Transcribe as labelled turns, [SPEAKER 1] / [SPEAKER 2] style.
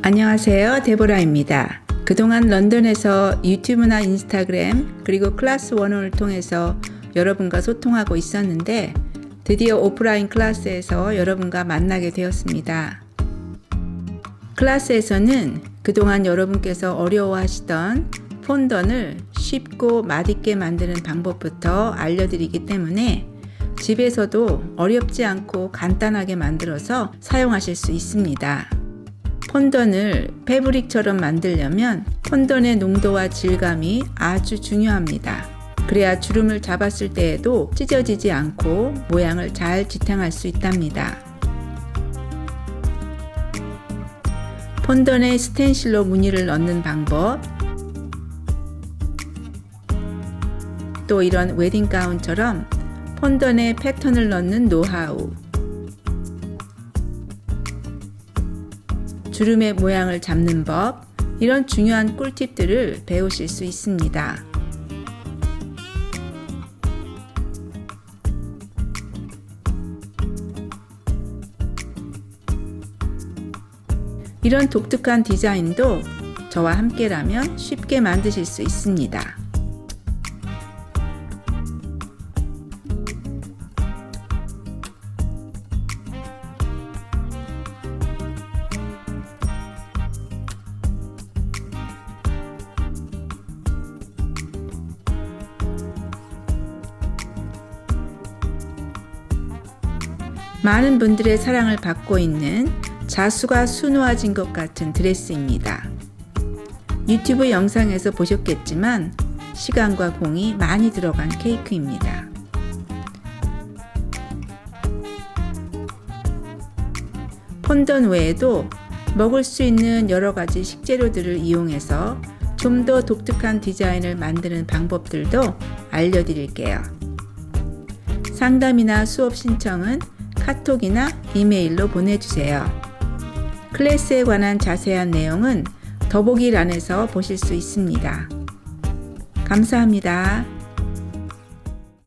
[SPEAKER 1] 안녕하세요. 데보라입니다. 그동안 런던에서 유튜브나 인스타그램 그리고 클래스 원원을 통해서 여러분과 소통하고 있었는데 드디어 오프라인 클래스에서 여러분과 만나게 되었습니다. 클래스에서는 그동안 여러분께서 어려워하시던 폰던을 쉽고 맛있게 만드는 방법부터 알려드리기 때문에 집에서도 어렵지 않고 간단하게 만들어서 사용하실 수 있습니다. 폰던을 패브릭처럼 만들려면 폰던의 농도와 질감이 아주 중요합니다. 그래야 주름을 잡았을 때에도 찢어지지 않고 모양을 잘 지탱할 수 있답니다. 폰던에 스텐실로 무늬를 넣는 방법, 또 이런 웨딩 가운처럼 폰던에 패턴을 넣는 노하우, 주름의 모양을 잡는 법, 이런 중요한 꿀팁들을 배우실 수 있습니다. 이런 독특한 디자인도 저와 함께라면 쉽게 만드실 수 있습니다. 많은 분들의 사랑을 받고 있는 자수가 수놓아진 것 같은 드레스입니다. 유튜브 영상에서 보셨겠지만 시간과 공이 많이 들어간 케이크입니다. 폰던 외에도 먹을 수 있는 여러 가지 식재료들을 이용해서 좀 더 독특한 디자인을 만드는 방법들도 알려드릴게요. 상담이나 수업 신청은 카톡이나 이메일로 보내주세요. 클래스에 관한 자세한 내용은 더보기란에서 보실 수 있습니다. 감사합니다.